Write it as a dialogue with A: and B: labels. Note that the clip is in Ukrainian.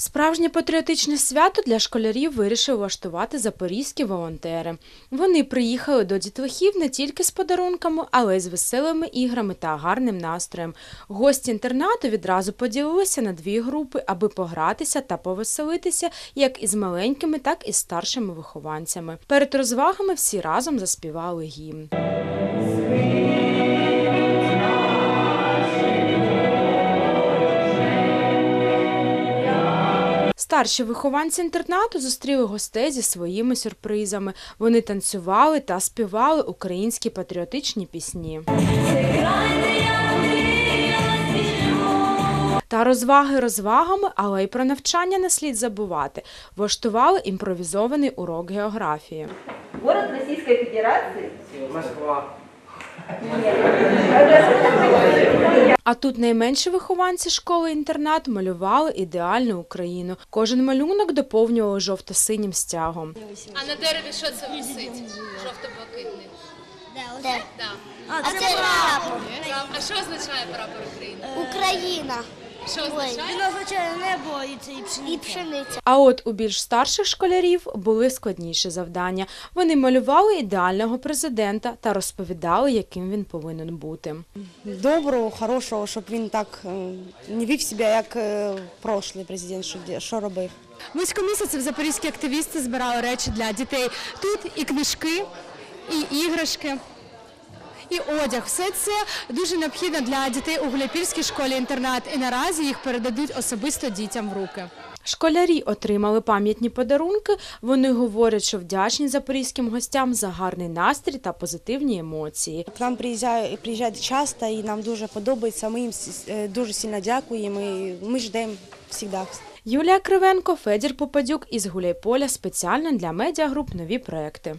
A: Справжнє патріотичне свято для школярів вирішили влаштувати запорізькі волонтери. Вони приїхали до дітлахів не тільки з подарунками, але й з веселими іграми та гарним настроєм. Гості інтернату відразу поділилися на дві групи, аби погратися та повеселитися як із маленькими, так і старшими вихованцями. Перед розвагами всі разом заспівали гімн. Старші вихованці інтернату зустріли гостей зі своїми сюрпризами. Вони танцювали та співали українські патріотичні пісні. Та розваги розвагами, але й про навчання не слід забувати. Влаштували імпровізований урок географії.
B: Город Российской Федерации?
C: Москва.
A: А тут найменші вихованці школи-інтернат малювали ідеальну Україну. Кожен малюнок доповнювали жовто-синім стягом.
D: А на дереві що це висить? Жовто-блакитний.
E: Де?
D: Да.
E: А це прапор.
D: А що означає прапор України?
E: Україна.
D: Що означає?
E: Він означає небо і це і пшениця. І пшениця.
A: А от у більш старших школярів були складніші завдання. Вони малювали ідеального президента та розповідали, яким він повинен бути.
F: доброго, хорошого, щоб він так е, не вів себе, як е, прошлий президент, що, робив.
G: Близько місяця запорізькі активісти збирали речі для дітей. Тут і книжки, і іграшки. І одяг, все це дуже необхідно для дітей у Гуляпільській школі-інтернат. І наразі їх передадуть особисто дітям в руки.
A: Школярі отримали пам'ятні подарунки. Вони говорять, що вдячні запорізьким гостям за гарний настрій та позитивні емоції.
F: К нам приїжджають, приїжджають часто і нам дуже подобається. Ми їм е, дуже сильно дякуємо. і Ми ждемо завжди.
A: Юлія Кривенко, Федір Попадюк із Гуляйполя спеціально для медіагруп нові проекти.